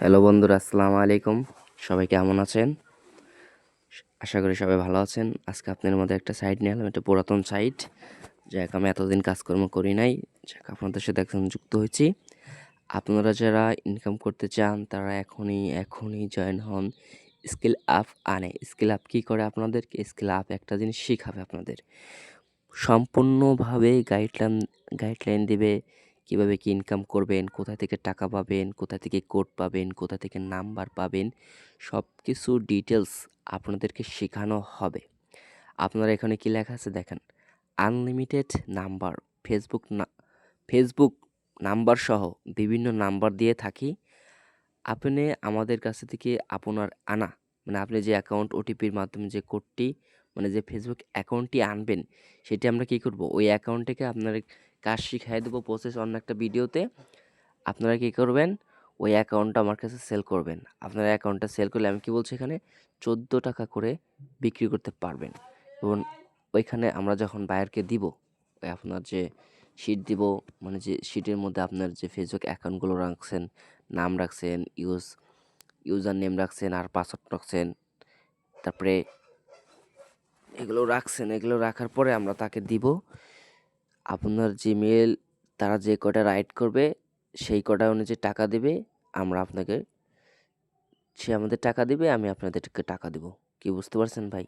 Hello বন্ধুরা, আসসালামু আলাইকুম। সবাই কেমন আছেন? আশা করি সবাই ভালো আছেন। আজকে আপনাদের মধ্যে একটা সাইট নিয়ে এলাম একটা পুরাতন সাইট যাক, আমি এতদিন কাজকর্ম করি নাই। যাক, আপনাদের সাথে এখন যুক্ত হয়েছি। আপনারা যারা ইনকাম করতে চান, তারা এখনই এখনই জয়েন হন। স্কিল আপ আনে স্কিল আপ কী করে আপনাদেরকে? স্কিল আপ একটা জিনিস শেখাবে আপনাদের। সম্পূর্ণভাবে গাইডলাইন গাইডলাইন দেবে। কীভাবে কি ইনকাম করবেন, কোথা থেকে টাকা পাবেন, কোথা থেকে কোড পাবেন, কোথা থেকে নাম্বার পাবেন সব কিছু ডিটেলস আপনাদেরকে শেখানো হবে। আপনারা এখানে কি লেখা আছে দেখেন আনলিমিটেড নাম্বার ফেসবুক না ফেসবুক নাম্বার সহ বিভিন্ন নাম্বার দিয়ে থাকি। আপনি আমাদের কাছে থেকে আপনার আনা মানে আপনি যে অ্যাকাউন্ট ওটিপির মাধ্যমে যে কোডটি মানে যে ফেসবুক অ্যাকাউন্টটি আনবেন, সেটি আমরা কী করব? ওই অ্যাকাউন্ট থেকে আপনার কাজ শিখাই দেবো প্রসেস অন্য একটা ভিডিওতে আপনারা কী করবেন? ওই অ্যাকাউন্টটা আমার কাছে সেল করবেন। আপনার অ্যাকাউন্টটা সেল করলে আমি কি বলছি এখানে? চোদ্দ টাকা করে বিক্রি করতে পারবেন। এবং ওইখানে আমরা যখন বায়ারকে দিব আপনার যে শিট দিব মানে যে শিটের মধ্যে আপনার যে ফেসবুক অ্যাকাউন্টগুলো রাখছেন, নাম রাখছেন ইউজ ইউজার নেম রাখছেন, আর পাসওয়ার্ড রাখছেন, তারপরে এগুলো রাখছেন, এগুলো রাখার পরে আমরা তাকে দিব। আপনার জিমেল তারা যে কটা রাইট করবে, সেই কটা অনুযায়ী টাকা দেবে, আমরা আপনাকে, সে আমাদের টাকা দিবে, আমি আপনাদেরকে টাকা দেব। কি বুঝতে পারছেন ভাই?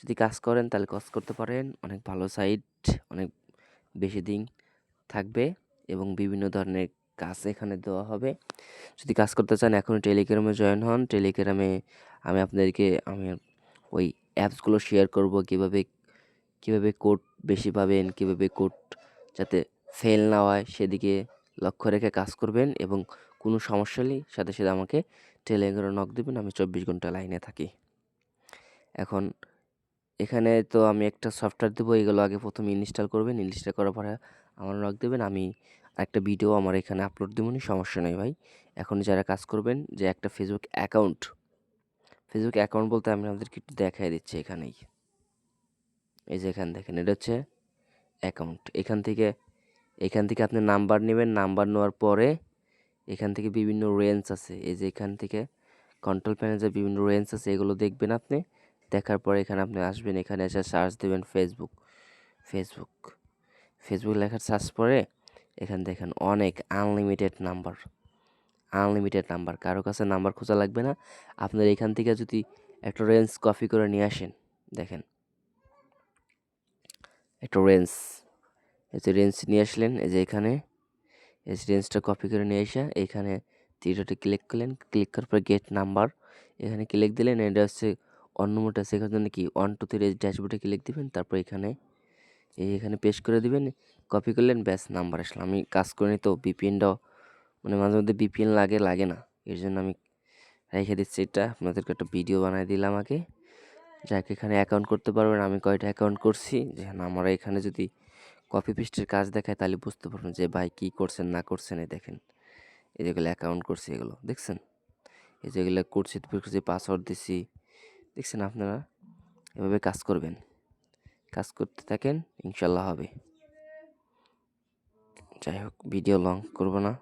যদি কাজ করেন, তাহলে কাজ করতে পারেন। অনেক ভালো সাইট অনেক বেশি দিন থাকবে এবং বিভিন্ন ধরনের কাজ এখানে দেওয়া হবে। যদি কাজ করতে চান এখন টেলিগ্রামে জয়েন হন। টেলিগ্রামে আমি আপনাদেরকে, আমি ওই অ্যাপসগুলো শেয়ার করব, কীভাবে কীভাবে কোড বেশি পাবেন, কীভাবে কোড যাতে ফেল না হয়, সেদিকে লক্ষ্য রেখে কাজ করবেন এবং কোনো সমস্যা হলেই সাথে সাথে আমাকে টেলিগ্রামে নক দেবেন, আমি চব্বিশ ঘণ্টা লাইনে থাকি। এখন এখানে তো আমি একটা সফটওয়্যার দেবো, এগুলো আগে প্রথমে ইনস্টল করবেন ইনস্টল করার পরে আমার নক দেবেন, আমি একটা ভিডিও আমার এখানে আপলোড দেবো সমস্যা নেই ভাই। এখন যারা কাজ করবেন, যে একটা ফেসবুক অ্যাকাউন্ট ফেসবুক অ্যাকাউন্ট বলতে আমি আপনাদেরকে একটু দেখাই দিচ্ছি এখানেই। এই যে এখানে দেখেন, এটা হচ্ছে অ্যাকাউন্ট এখান থেকে এখান থেকে আপনি নাম্বার নেবেন নাম্বার নেওয়ার পরে এখান থেকে বিভিন্ন রেঞ্জ আছে। এই যে এখান থেকে কন্ট্রোল প্যানেল যে বিভিন্ন রেঞ্জ আছে, এগুলো দেখবেন আপনি। দেখার পরে এখানে আপনি আসবেন, এখানে এসে সার্চ দেবেন ফেসবুক ফেসবুক ফেসবুক লেখার সার্চ পরে এখানে দেখেন অনেক আনলিমিটেড নাম্বার আনলিমিটেড নাম্বার কারও কাছে নাম্বার খোঁজা লাগবে না। আপনার এখান থেকে যদি একটা রেঞ্জ কপি করে নিয়ে আসেন, দেখেন। একটা রেঞ্জ এই যে রেঞ্জ নিয়ে আসলেন, এই যে এখানে, এই রেঞ্জটা কপি করে নিয়ে এসে এখানে তীরটা ক্লিক করলেন ক্লিক করার পর গেট নাম্বার এখানে ক্লিক দিলেন, এটা হচ্ছে অন্য মোটা শেখার জন্য কি ওয়ান টু থ্রি ড্যাশবোর্ডে ক্লিক দিবেন, তারপর এখানে, এই এখানে পেস্ট করে দিবেন কপি করলেন, ব্যাস নাম্বার আসলে। আমি কাজ করিনি তো বিপিএনটাও মানে মাঝে মধ্যে বিপিএন লাগে লাগে না, এর জন্য আমি রেখে দিচ্ছি এটা, আপনাদেরকে একটা ভিডিও বানিয়ে দিলাম আগে। যাক, এখানে অ্যাকাউন্ট করতে পারবেন, আমি কয়টা অ্যাকাউন্ট করছি? যে আমরা এখানে যদি কপি পেস্টের কাজ দেখায় তাহলে বুঝতে পারবেন যে ভাই কী করছেন, না করছেন, এই দেখেন। এই যেগুলো অ্যাকাউন্ট করছি এগুলো, দেখছেন? এই যেগুলো করছি করছি পাসওয়ার্ড দিছি। দেখছেন আপনারা? এভাবে কাজ করবেন। কাজ করতে থাকেন, ইনশাল্লাহ হবে। যাই হোক ভিডিও লং করব না।